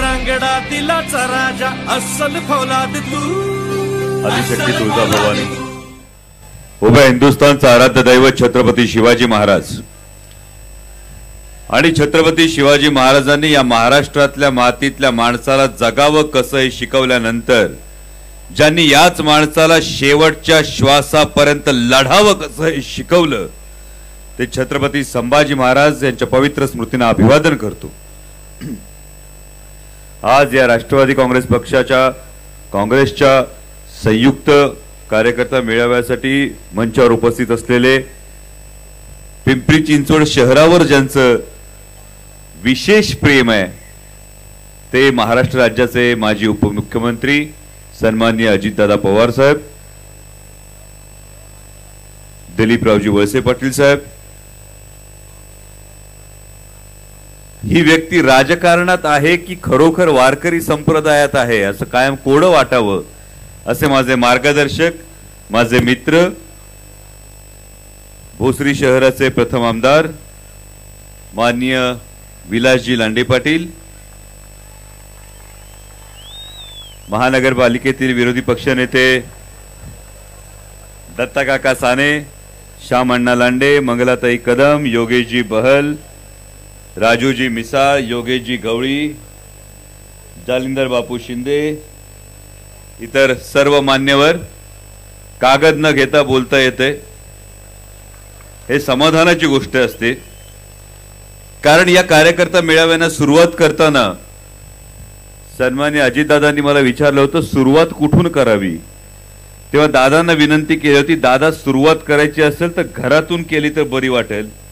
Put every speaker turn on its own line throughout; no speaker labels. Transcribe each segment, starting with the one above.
रांगडा दिलाचा राजा अस्सल फौलाद तू.
आदिशक्ती तुळजाभवानी उभ्या हिंदुस्थानचा आराध्य दैवत छत्रपती शिवाजी महाराज. आणि छत्रपती शिवाजी महाराजांनी या महाराष्ट्रातल्या मातीतल्या माणसाला जगावं कसं हे शिकवल्यानंतर ज्यांनी याच माणसाला शेवटच्या श्वासापर्यंत लढावं कसं हे शिकवलं ते छत्रपती संभाजी महाराज यांच्या पवित्र स्मृतींना अभिवादन करतो. आज या राष्ट्रवादी काँग्रेस पक्षाच्या काँग्रेसच्या संयुक्त कार्यकर्ता मेळाव्यासाठी मंचावर उपस्थित असलेले पिंपरी चिंचवड शहरावर ज्यांचं विशेष प्रेम आहे ते महाराष्ट्र राज्याचे माजी उपमुख्यमंत्री सन्माननीय अजितदादा पवार साहेब दिलीपरावजी वळसे पाटील साहेब ही व्यक्ती राजकारणात आहे की खरोखर वारकरी संप्रदायात आहे? असं कायम कोडं वाटावं? असे माझे मार्गदर्शक माझे मित्र भोसरी शहराचे प्रथम आमदार माननीय विलासजी लांडे पाटील महानगरपालिकेतील विरोधी पक्षनेते दत्ताकाका साने श्याम अण्णा लांडे मंगलाताई कदम योगेशजी बहल राजूजी मिसाळ योगेशजी गवळी जालिंदर बापू शिंदे इतर सर्व मान्यवर कागद न घेता बोलता येते. हे समाधानाची गोष्ट असते. कारण या कार्यकर्ता मेळाव्यांना सुरुवात करताना सन्मान्य अजितदादांनी मला विचारलं होतं सुरुवात कुठून करावी? तेव्हा दादांना विनंती केली होती दादा सुरुवात करायची असेल तर घरातून केली तर बरी वाटेल.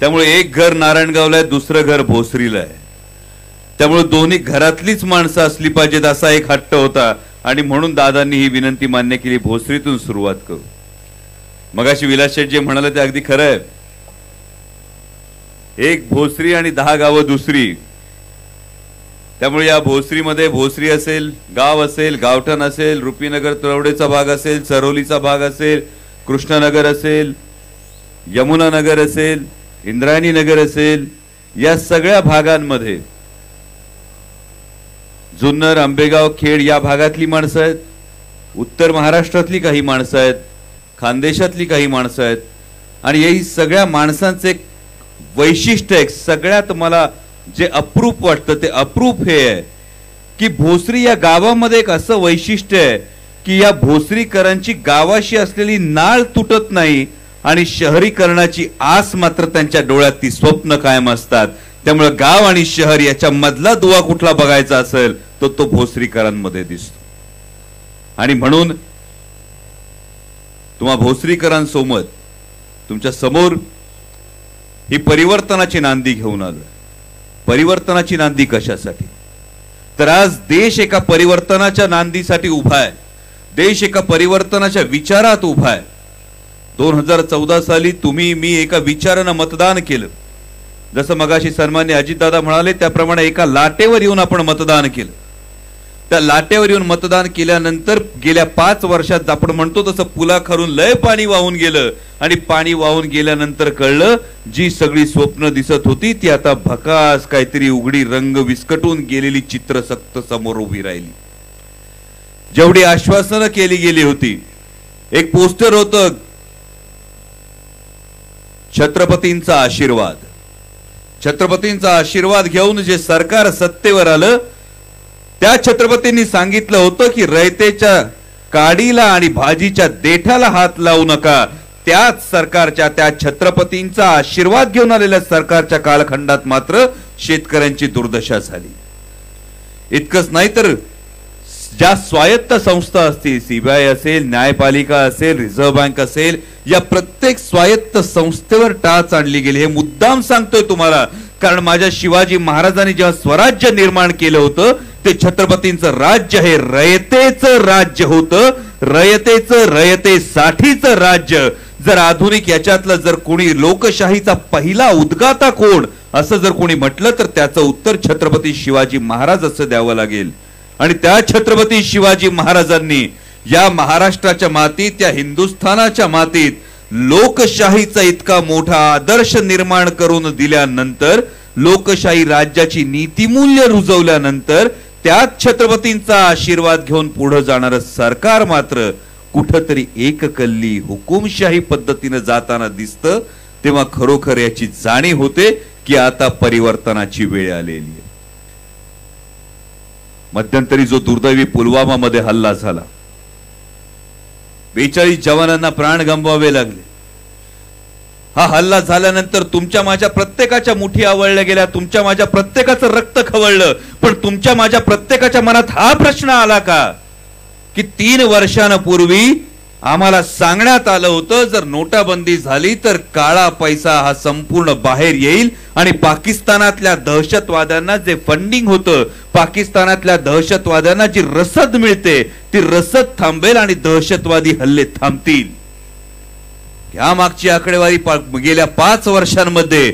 त्यामुळे एक घर नारायणगावला आहे दुसरं घर भोसरीला आहे. त्यामुळे दोन्ही घरातलीच माणसं असली पाहिजेत असा एक हट्ट होता. आणि म्हणून दादांनी ही विनंती मान्य केली भोसरीतून सुरुवात करू. मगाशी विलास शेठ जे म्हणाले ते अगदी खरं आहे. एक भोसरी आणि दहा गावं दुसरी. त्यामुळे या भोसरीमध्ये भोसरी असेल गाव असेल गावठण असेल रुपीनगर तरवडेचा भाग असेल चरोलीचा भाग असेल कृष्णनगर असेल यमुनानगर असेल इंद्रायणी नगर असेल या सगळ्या भागांमध्ये जुन्नर आंबेगाव खेड या भागातली माणसं आहेत. उत्तर महाराष्ट्रातली काही माणसं आहेत खानदेशातली काही माणसं आहेत. आणि याही सगळ्या माणसांचे एक वैशिष्ट्य आहे सगळ्यात मला जे अप्रूप वाटतं ते अप्रूप हे आहे की भोसरी या गावामध्ये एक असं वैशिष्ट्य आहे की या भोसरीकरांची गावाशी असलेली नाळ तुटत नाही आणि शहरीकरणाची आस मात्र त्यांच्या डोळ्यात ती स्वप्न कायम असतात. त्यामुळे गाव आणि शहर याच्या मधला दुवा कुठला बघायचा असेल तर तो भोसरीकरांमध्ये दिसतो. आणि म्हणून तुम्हा भोसरीकरांसोबत तुमच्यासमोर ही परिवर्तनाची नांदी घेऊन आलो परिवर्तनाची नांदी कशासाठी? तर आज देश एका परिवर्तनाच्या नांदीसाठी उभा आहे. देश एका परिवर्तनाच्या विचारात उभा आहे. दोन हजार चौदा साली तुम्ही मी एका विचारानं मतदान केलं. जसं मगाशी सन्मान्य अजितदादा म्हणाले त्याप्रमाणे एका लाटेवर येऊन आपण मतदान केलं. त्या लाटेवर येऊन मतदान केल्यानंतर गेल्या पाच वर्षात आपण म्हणतो तसं पुलाखालून लय पाणी वाहून गेलं. आणि पाणी वाहून गेल्यानंतर कळलं जी सगळी स्वप्न दिसत होती ती आता भकास काहीतरी उघडी रंग विस्कटून गेलेली चित्र सक्त समोर उभी राहिली. जेवढी आश्वासनं केली गेली होती एक पोस्टर होतं छत्रपतींचा आशीर्वाद. छत्रपतींचा आशीर्वाद घेऊन जे सरकार सत्तेवर आलं त्या छत्रपतींनी सांगितलं होतं की रयतेच्या काडीला आणि भाजीच्या देठाला हात लावू नका. त्याच सरकारच्या त्या छत्रपतींचा आशीर्वाद घेऊन आलेल्या सरकारच्या कालखंडात मात्र शेतकऱ्यांची दुर्दशा झाली. इतकंच नाही तर ज्या स्वायत्त संस्था असतील सीबीआय असेल न्यायपालिका असेल रिझर्व्ह बँक असेल या प्रत्येक स्वायत्त संस्थेवर टाच आणली गेली. हे मुद्दाम सांगतोय तुम्हाला. कारण माझ्या शिवाजी महाराजांनी जेव्हा स्वराज्य निर्माण केलं होतं ते छत्रपतींचं राज्य हे रयतेचं राज्य होतं. रयतेचं रयतेसाठीचं राज्य. जर आधुनिक याच्यातलं जर कोणी लोकशाहीचा पहिला उद्गाता कोण असं जर कोणी म्हटलं तर त्याचं उत्तर छत्रपती शिवाजी महाराज असं द्यावं लागेल. आणि त्या छत्रपती शिवाजी महाराजांनी या महाराष्ट्राच्या मातीत त्या हिंदुस्थानाच्या मातीत लोकशाहीचा इतका मोठा आदर्श निर्माण करून दिल्यानंतर लोकशाही राज्याची नीतिमूल्य रुजवल्यानंतर त्याच छत्रपतींचा आशीर्वाद घेऊन पुढे जाणारं सरकार मात्र कुठंतरी एककल्ली हुकुमशाही पद्धतीनं जाताना दिसतं तेव्हा खरोखर याची जाणीव होते की आता परिवर्तनाची वेळ आलेली आहे. मध्यंतरी जो दुर्दैवी पुलवामा मध्ये हल्ला झाला. बेचाळीस जवानांना प्राण गमवावे लागले. हा हल्ला झाल्यानंतर तुमच्या माझ्या प्रत्येकाच्या मुठी आवळल्या गेल्या तुमच्या माझ्या प्रत्येकाचं रक्त खवळलं पण तुमच्या माझ्या प्रत्येकाच्या मनात हा प्रश्न आला का? की तीन वर्षांपूर्वी आम्हाला सांगण्यात आलं होतं जर नोटाबंदी झाली तर काळा पैसा हा संपूर्ण बाहेर येईल. आणि पाकिस्तानातल्या दहशतवाद्यांना जे फंडिंग होतं पाकिस्तानातल्या दहशतवाद्यांना जी रसद मिळते ती रसद थांबेल आणि दहशतवादी हल्ले थांबतील. या मागची आकडेवारी गेल्या पाच वर्षांमध्ये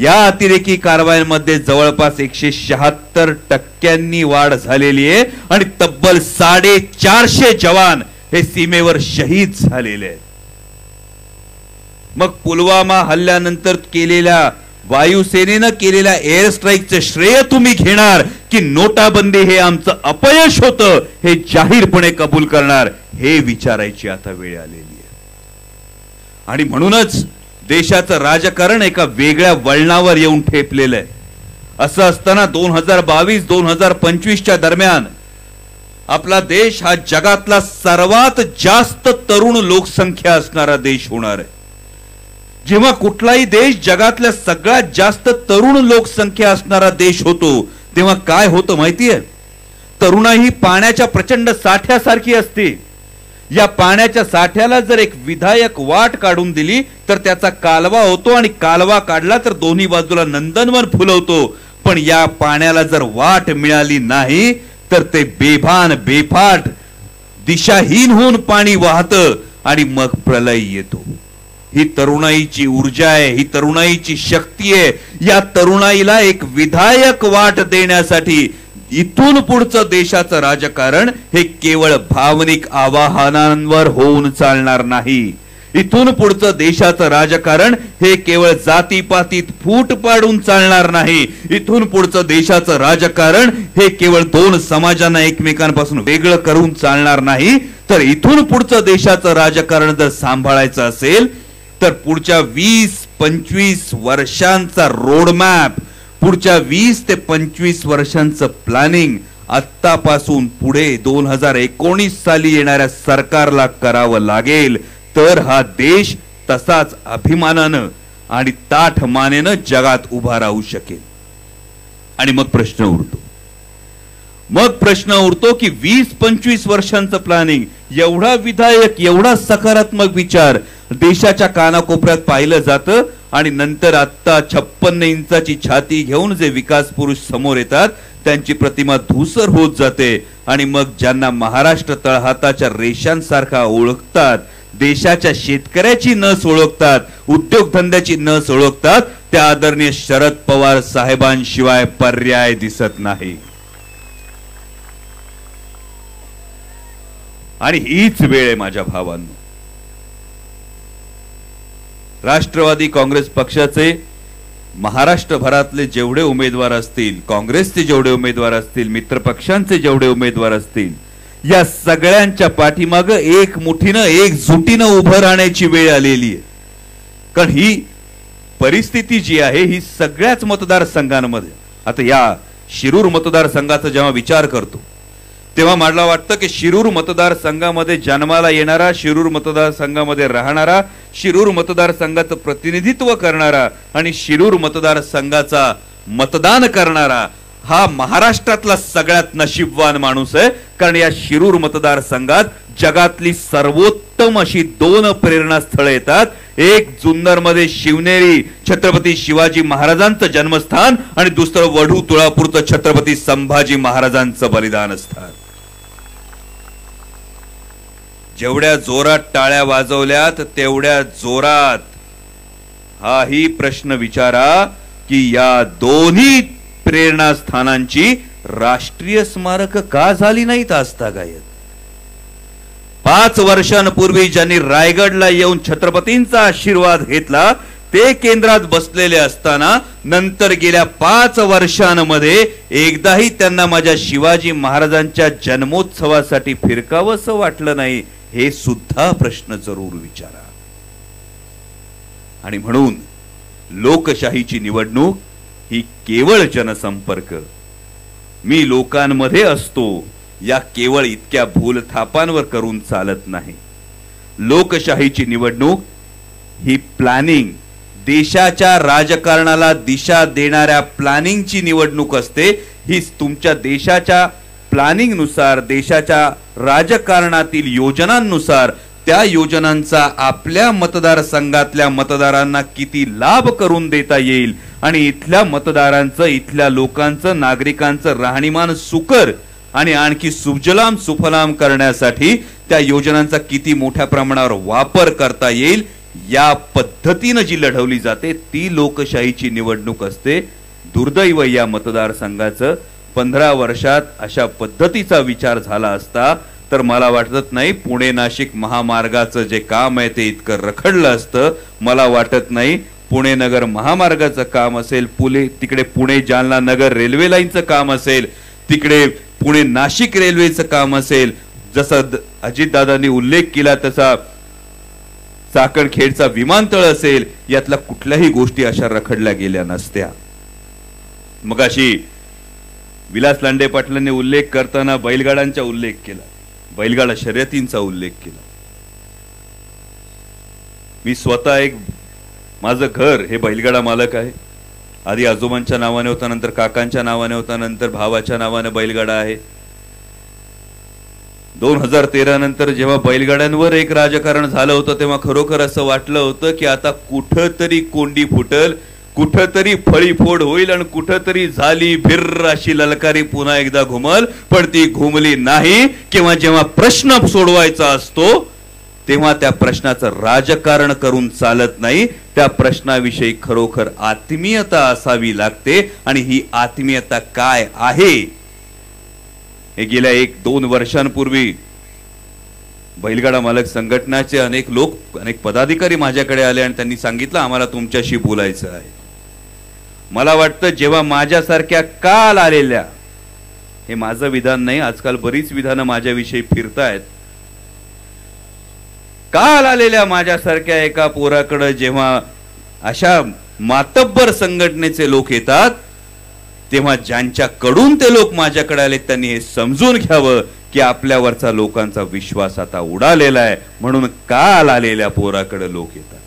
या अतिरेकी कारवायांमध्ये जवळपास एकशे शहात्तर टक्क्यांनी वाढ झालेली आहे. आणि तब्बल साडेचारशे जवान हे सीमेवर शहीद झालेले आहेत. मग पुलवामा हल्ल्यानंतर केलेल्या वायुसेनेनं केलेल्या एअर स्ट्राईकचं श्रेय तुम्ही घेणार की नोटाबंदी हे आमचं अपयश होतं हे जाहीरपणे कबूल करणार हे विचारायची आता वेळ आलेली आहे. आणि म्हणूनच देशाचं राजकारण एका वेगळ्या वळणावर येऊन ठेपलेलं आहे. असं असताना दोन हजार बावीस दोन हजार पंचवीसच्या दरम्यान आपला देश हा जगातला सर्वात जास्त तरुण लोकसंख्या असणारा देश होणार आहे. जेव्हा कुठलाही देश जगातल्या सगळ्यात जास्त तरुण लोकसंख्या असणारा देश होतो तेव्हा काय होतं माहितीये तरुणा ही पाण्याच्या प्रचंड साठ्यासारखी असते. या पाण्याच्या साठ्याला जर एक विधायक वाट काढून दिली तर त्याचा कालवा होतो आणि कालवा काढला तर दोन्ही बाजूला नंदनवन फुलवतो. पण या पाण्याला जर वाट मिळाली नाही तर ते बेभान बेफाट दिशाहीन होऊन पाणी वाहत आणि मग प्रलय येतो. ही तरुणाईची ऊर्जा आहे ही तरुणाईची शक्ती आहे. या तरुणाईला एक विधायक वाट देण्यासाठी इथून पुढचं देशाचं राजकारण हे केवळ भावनिक आवाहनांवर होऊन चालणार नाही. इथून पुढचं देशाचं राजकारण हे केवळ जातीपातीत फूट पाडून चालणार नाही. इथून पुढचं देशाचं राजकारण हे केवळ दोन समाजांना एकमेकांपासून वेगळं करून चालणार नाही. तर इथून पुढचं देशाचं राजकारण जर सांभाळायचं असेल तर पुढच्या वीस पंचवीस वर्षांचा रोडमॅप पुढच्या वीस ते पंचवीस वर्षांचं प्लॅनिंग आत्तापासून पुढे दोन हजार एकोणीस साली येणाऱ्या सरकारला करावं लागेल. तर हा देश तसाच अभिमानानं आणि ताठ मानेनं जगात उभा राहू शकेल. आणि मग प्रश्न उरतो. मग प्रश्न उरतो की वीस पंचवीस वर्षांचं प्लॅनिंग एवढा विधायक एवढा सकारात्मक विचार देशाच्या कानाकोपऱ्यात पाहिलं जातं आणि नंतर आत्ता छप्पन्न इंचाची छाती घेऊन जे विकास पुरुष समोर येतात त्यांची प्रतिमा धूसर होत जाते आणि मग ज्यांना महाराष्ट्र तळहाताच्या रेषांसारखा ओळखतात देशाच्या शेतकऱ्याची नस ओळखतात उद्योगधंद्याची नस ओळखतात त्या आदरणीय शरद पवार साहेबांशिवाय पर्याय दिसत नाही. आणि हीच वेळ आहे माझ्या भावांनो. राष्ट्रवादी काँग्रेस पक्षाचे महाराष्ट्रभरातले जेवढे उमेदवार असतील काँग्रेसचे जेवढे उमेदवार असतील मित्र पक्षांचे जेवढे उमेदवार असतील या सगळ्यांच्या पाठीमाग एक मुठीनं एक जुटीनं उभं राहण्याची वेळ आलेली आहे. कारण ही परिस्थिती जी आहे ही सगळ्याच मतदारसंघांमध्ये. आता या शिरूर मतदारसंघाचा जेव्हा विचार करतो तेव्हा मला वाटतं की शिरूर मतदारसंघामध्ये जन्माला येणारा शिरूर मतदारसंघामध्ये राहणारा शिरूर मतदारसंघाचं प्रतिनिधित्व करणारा आणि शिरूर मतदारसंघाचा मतदान करणारा हा महाराष्ट्रातला सगळ्यात नशीबवान माणूस आहे. कारण या शिरूर मतदारसंघात जगातली सर्वोत्तम अशी दोन प्रेरणास्थळं येतात. एक जुन्नरमध्ये शिवनेरी छत्रपती शिवाजी महाराजांचं जन्मस्थान आणि दुसरं वढू तुळापूरचं छत्रपती संभाजी महाराजांचं बलिदान स्थान. जेवढ्या जोरात टाळ्या वाजवल्यात तेवढ्या जोरात हाही प्रश्न विचारा की या दोन्ही प्रेरणास्थानांची राष्ट्रीय स्मारक का झाली नाहीत आजतागायत पाच वर्षांपूर्वी ज्यांनी रायगडला येऊन छत्रपतींचा आशीर्वाद घेतला ते केंद्रात बसलेले असताना नंतर गेल्या पाच वर्षांमध्ये एकदाही त्यांना माझ्या शिवाजी महाराजांच्या जन्मोत्सवासाठी फिरकावंसं वाटलं नाही हे सुद्धा प्रश्न जरूर विचारा. आणि म्हणून लोकशाहीची निवडणूक ही केवळ जनसंपर्क. मी लोकांमध्ये असतो या केवळ इतक्या भूलथापांवर करून चालत नाही. लोकशाहीची निवडणूक ही प्लॅनिंग देशाच्या राजकारणाला दिशा देणाऱ्या प्लॅनिंगची निवडणूक असते ही तुमच्या देशाच्या प्लॅनिंगनुसार देशाच्या राजकारणातील योजनांनुसार त्या योजनांचा आपल्या मतदारसंघातल्या मतदारांना किती लाभ करून देता येईल? आणि इथल्या मतदारांचं इथल्या लोकांचं नागरिकांचं राहणीमान सुकर आणि आणखी सुजलाम सुफलाम करण्यासाठी त्या योजनांचा किती मोठ्या प्रमाणावर वापर करता येईल या पद्धतीनं जी लढवली जाते ती लोकशाहीची निवडणूक असते. दुर्दैव या मतदारसंघाचं. पंधरा वर्षात अशा पद्धतीचा विचार झाला असता तर मला वाटत नाही पुणे नाशिक महामार्गाचं जे काम आहे ते इतकं रखडलं असतं. मला वाटत नाही पुणे नगर महामार्गाचं काम असेल पुणे तिकडे पुणे जालना नगर रेल्वे लाईनचं काम असेल तिकडे पुणे नाशिक रेल्वेचं काम असेल जसं अजितदादांनी उल्लेख केला तसा चाकणखेडचा विमानतळ असेल यातल्या कुठल्याही गोष्टी अशा रखडल्या गेल्या नसत्या. मग अशी विलास लांडे पाटलांनी उल्लेख करताना बैलगाड्यांचा उल्लेख केला. बैलगाडा शर्यतींचा उल्लेख केला. मी स्वतः एक माझं घर हे बैलगाडा मालक आहे. आधी आजोबांच्या नावाने होता नंतर काकांच्या नावाने होता नंतर भावाच्या नावाने बैलगाडा आहे. दोन हजार तेरा नंतर जेव्हा बैलगाड्यांवर एक राजकारण झालं होतं तेव्हा खरोखर असं वाटलं होतं की आता कुठंतरी कोंडी फुटल कुठंतरी फळी फोड होईल आणि कुठंतरी झाली भिर्र अशी ललकारी पुन्हा एकदा घुमल. पण ती घुमली नाही. किंवा जेव्हा प्रश्न सोडवायचा असतो तेव्हा त्या प्रश्नाचं राजकारण करून चालत नाही. त्या प्रश्नाविषयी खरोखर आत्मीयता असावी लागते. आणि ही आत्मीयता काय आहे? हे गेल्या एक दोन वर्षांपूर्वी बैलगाडा मालक संघटनाचे अनेक लोक अनेक पदाधिकारी माझ्याकडे आले आणि त्यांनी सांगितलं आम्हाला तुमच्याशी बोलायचं आहे. मला वाटतं जेव्हा माझ्यासारख्या काल आलेल्या हे माझं विधान नाही आजकाल बरीच विधानं माझ्याविषयी फिरतायत. काल आलेल्या माझ्यासारख्या एका पोराकडं जेव्हा अशा मातब्बर संघटनेचे लोक येतात तेव्हा ज्यांच्याकडून ते लोक माझ्याकडे आले त्यांनी हे समजून घ्यावं की आपल्यावरचा लोकांचा विश्वास आता उडालेला आहे. म्हणून काल आलेल्या पोराकडे लोक येतात.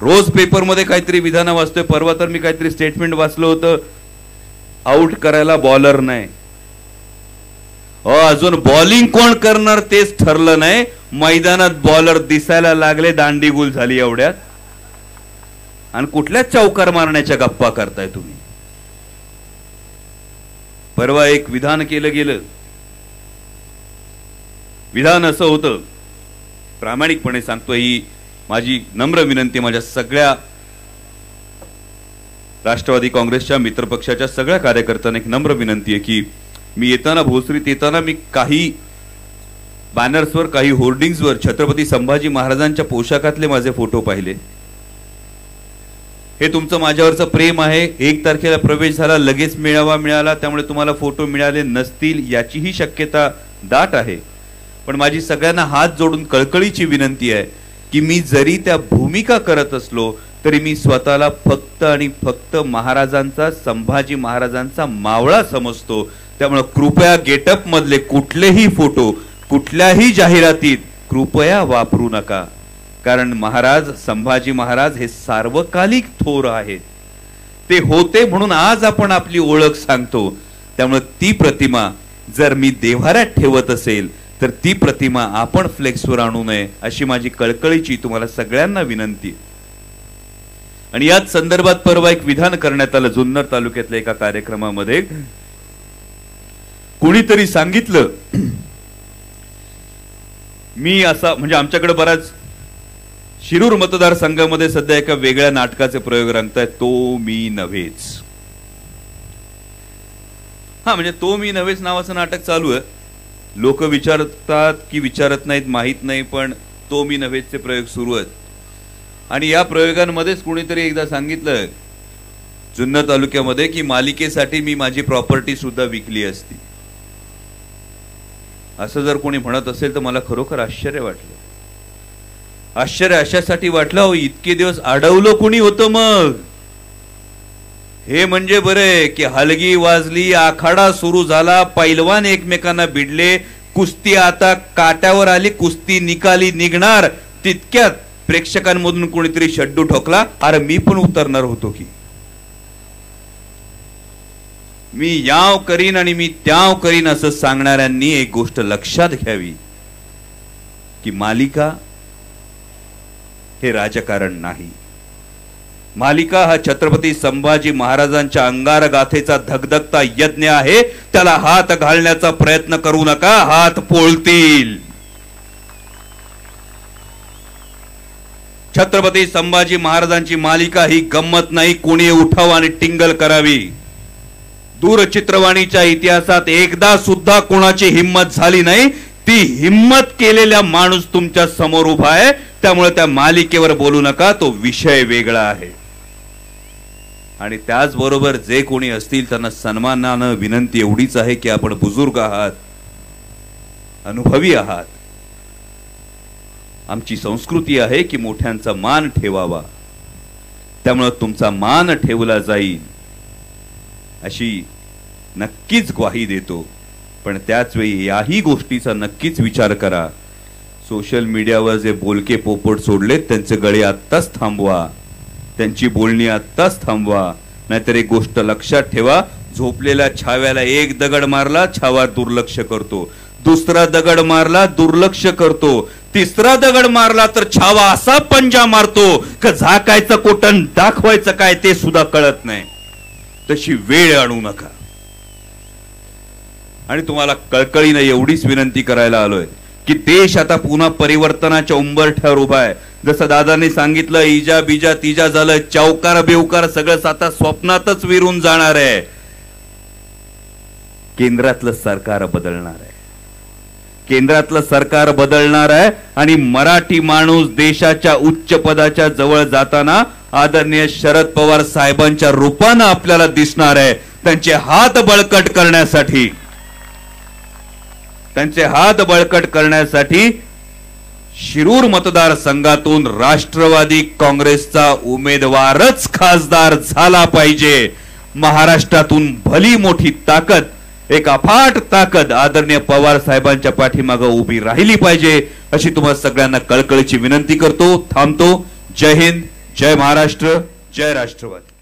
रोज पेपरमध्ये काहीतरी विधान वाचतोय परवा तर मी काहीतरी स्टेटमेंट वाचलं होतं. आउट करायला बॉलर नाही. अजून बॉलिंग कोण करणार तेच ठरलं नाही. मैदानात बॉलर दिसायला लागले दांडीगुल झाली एवढ्यात. आणि कुठल्याच चौकार मारण्याच्या गप्पा करताय तुम्ही. परवा एक विधान केलं गेलं. विधान असं होतं. प्रामाणिकपणे सांगतो ही माझी नम्र विनंती माझ्या सगळ्या राष्ट्रवादी काँग्रेसच्या मित्रपक्षाच्या सगळ्या कार्यकर्त्यांना एक नम्र विनंती आहे की मी येताना भोसरीत येताना मी काही बॅनर्सवर काही होर्डिंग्सवर छत्रपती संभाजी महाराजांच्या पोशाखातले माझे फोटो पाहिले. हे तुमचं माझ्यावरचं प्रेम आहे. एक तारखेला प्रवेश झाला लगेच मिळावा मिळाला त्यामुळे तुम्हाला फोटो मिळाले नसतील याचीही शक्यता दाट आहे. पण माझी सगळ्यांना हात जोडून कळकळीची विनंती आहे. की मी जरी त्या भूमिका करत असलो तरी मी स्वतःला फक्त आणि फक्त महाराजांचा संभाजी महाराजांचा मावळा समजतो. त्यामुळे कृपया गेटअप मधले कुठलेही फोटो कुठल्याही जाहिरातीत कृपया वापरू नका. कारण महाराज संभाजी महाराज हे सार्वकालिक थोर आहेत. ते होते म्हणून आज आपण आपली ओळख सांगतो. त्यामुळे ती प्रतिमा जर मी देव्हाऱ्यात ठेवत असेल तर ती प्रतिमा आपण फ्लेक्सवर आणू नये अशी माझी कळकळीची तुम्हाला सगळ्यांना विनंती. आणि याच संदर्भात परवा एक विधान करण्यात आलं जुन्नर तालुक्यातल्या एका कार्यक्रमामध्ये. कुणीतरी सांगितलं मी असा म्हणजे आमच्याकडे बराच शिरूर मतदारसंघामध्ये सध्या एका वेगळ्या नाटकाचे प्रयोग रंगतायत तो मी नव्हेच. हा म्हणजे तो मी नव्हेच नावाचं नाटक चालू आहे. लोक विचारतात की विचारत नाहीत माहीत नाही पण तो मी नव्हेचे प्रयोग सुरू आहेत. आणि या प्रयोगांमध्येच कुणीतरी एकदा सांगितलं जुन्नर तालुक्यामध्ये की मालिकेसाठी मी माझी प्रॉपर्टी सुद्धा विकली असती. असं जर कोणी म्हणत असेल तर मला खरोखर आश्चर्य वाटलं. आश्चर्य अशासाठी वाटलं अहो इतके दिवस अडवलं कुणी होतं मग? हे म्हणजे बरे की हलगी वाजली आखाडा सुरू झाला पैलवान एकमेकांना भिडले कुस्ती आता काट्यावर आली कुस्ती निकाली निघणार. तितक्यात प्रेक्षकांमधून कोणीतरी शड्डू ठोकला. अरे मी पण उतरणार होतो की. मी याव करीन आणि मी त्याव करीन असं सांगणाऱ्यांनी एक गोष्ट लक्षात घ्यावी. की मालिका हे राजकारण नाही. मालिका हा छत्रपती संभाजी महाराजांच्या अंगार गाथेचा धगधगता यज्ञ आहे. त्याला हात घालण्याचा प्रयत्न करू नका हात पोळतील. छत्रपती संभाजी महाराजांची मालिका ही गंमत नाही कोणी उठाव आणि टिंगल करावी. दूरचित्रवाणीच्या इतिहासात एकदा सुद्धा कोणाची हिंमत झाली नाही. ती हिंमत केलेला माणूस तुमच्यासमोर उभा आहे. त्यामुळे त्या मालिकेवर बोलू नका तो विषय वेगळा आहे. आणि त्याचबरोबर जे कोणी असतील त्यांना सन्मानानं विनंती एवढीच आहे की आपण बुजुर्ग आहात अनुभवी आहात. आमची संस्कृती आहे की मोठ्यांचा मान ठेवावा. त्यामुळं तुमचा मान ठेवला जाईल अशी नक्कीच ग्वाही देतो. पण त्याच वेळी याही गोष्टीचा नक्कीच विचार करा. सोशल मीडियावर जे बोलके पोपट सोडलेत त्यांचे गळे आत्ताच थांबवा. त्यांची बोलणी आत्ताच थांबवा. नाहीतर एक गोष्ट लक्षात ठेवा झोपलेल्या छाव्याला एक दगड मारला छावा दुर्लक्ष करतो. दुसरा दगड मारला दुर्लक्ष करतो. तिसरा दगड मारला तर छावा असा पंजा मारतो का झाकायचं कोटन दाखवायचं काय ते सुद्धा कळत नाही. तशी वेळ आणू नका. आणि तुम्हाला कळकळीनं एवढीच विनंती करायला आलोय. की देश आता पुन्हा परिवर्तनाच्या उंबरठ्यावर उभा आहे. जसं दादांनी सांगितलं इजा बिजा तिजा झालं चौकार बेवकार सगळं आता स्वप्नातच विरून जाणार आहे. केंद्रातलं सरकार बदलणार आहे. केंद्रातलं सरकार बदलणार आहे आणि मराठी माणूस देशाच्या उच्च पदाच्या जवळ जाताना आदरणीय शरद पवार साहेबांच्या रूपानं आपल्याला दिसणार आहे. त्यांचे हात बळकट करण्यासाठी. त्यांचे हात बळकट करण्यासाठी शिरूर मतदारसंघातून राष्ट्रवादी काँग्रेसचा उमेदवारच खासदार झाला पाहिजे. महाराष्ट्रातून भली मोठी ताकद एक अफाट ताकद आदरणीय पवार साहेबांच्या पाठीमागं उभी राहिली पाहिजे अशी तुम्हाला सगळ्यांना कळकळीची विनंती करतो थांबतो. जय हिंद जय महाराष्ट्र जय राष्ट्रवादी.